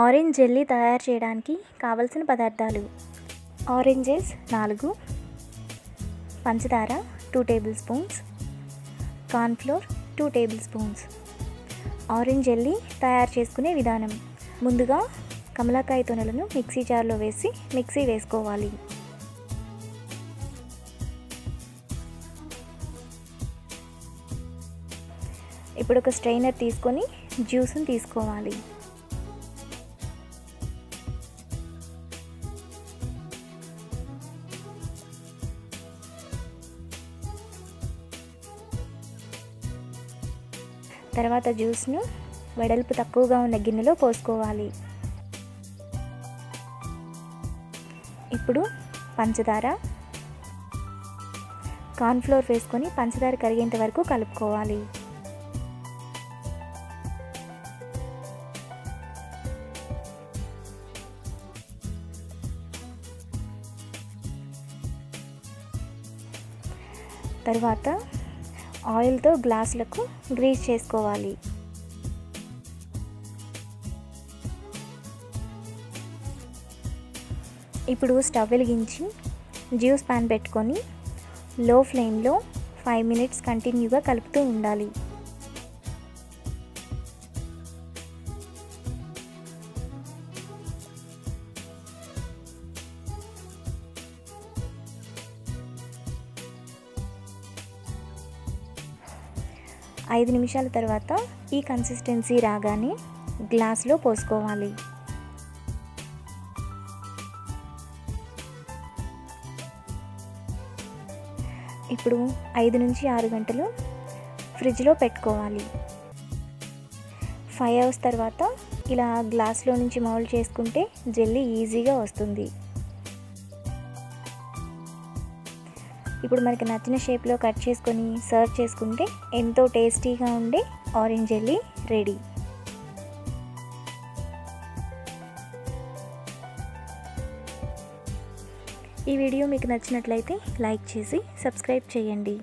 Orange jelly తయారు చేయడానికి కావలసిన పదార్థాలు ఆరెంజెస్ నాలుగు పంచదార two table spoons cornflour two table spoons orange jelly తయారు చేసుకునే విధానం. ముందుగా కమలాకాయ తొనలను మిక్సీ జార్లో వేసి మిక్సీ వేసుకోవాలి. ఇప్పుడు ఒక స్ట్రైనర్ తీసుకొని జ్యూస్ని తీసుకోవాలి. తర్వాత జ్యూస్ను వెడల్పు తక్కువగా ఉన్న గిన్నెలో పోసుకోవాలి. ఇప్పుడు పంచదార కార్న్ఫ్లోర్ వేసుకొని పంచదార కరిగేంత వరకు కలుపుకోవాలి. తర్వాత ఆయిల్తో గ్లాసులకు గ్రీస్ చేసుకోవాలి. ఇప్పుడు స్టవ్ వెలిగించి జ్యూస్ పాన్ పెట్టుకొని లో ఫ్లేమ్లో ఫైవ్ మినిట్స్ కంటిన్యూగా కలుపుతూ ఉండాలి. ఐదు నిమిషాల తర్వాత ఈ కన్సిస్టెన్సీ రాగానే గ్లాస్లో పోసుకోవాలి. ఇప్పుడు ఐదు నుంచి ఆరు గంటలు ఫ్రిడ్జ్లో పెట్టుకోవాలి. ఫైవ్ అవర్స్ తర్వాత ఇలా గ్లాస్లో నుంచి మౌల్డ్ చేసుకుంటే జెల్లీ ఈజీగా వస్తుంది. ఇప్పుడు మనకి నచ్చిన షేప్లో కట్ చేసుకొని సర్వ్ చేసుకుంటే ఎంతో టేస్టీగా ఉండే ఆరెంజ్ జెల్లీ రెడీ. ఈ వీడియో మీకు నచ్చినట్లయితే లైక్ చేసి సబ్స్క్రైబ్ చేయండి.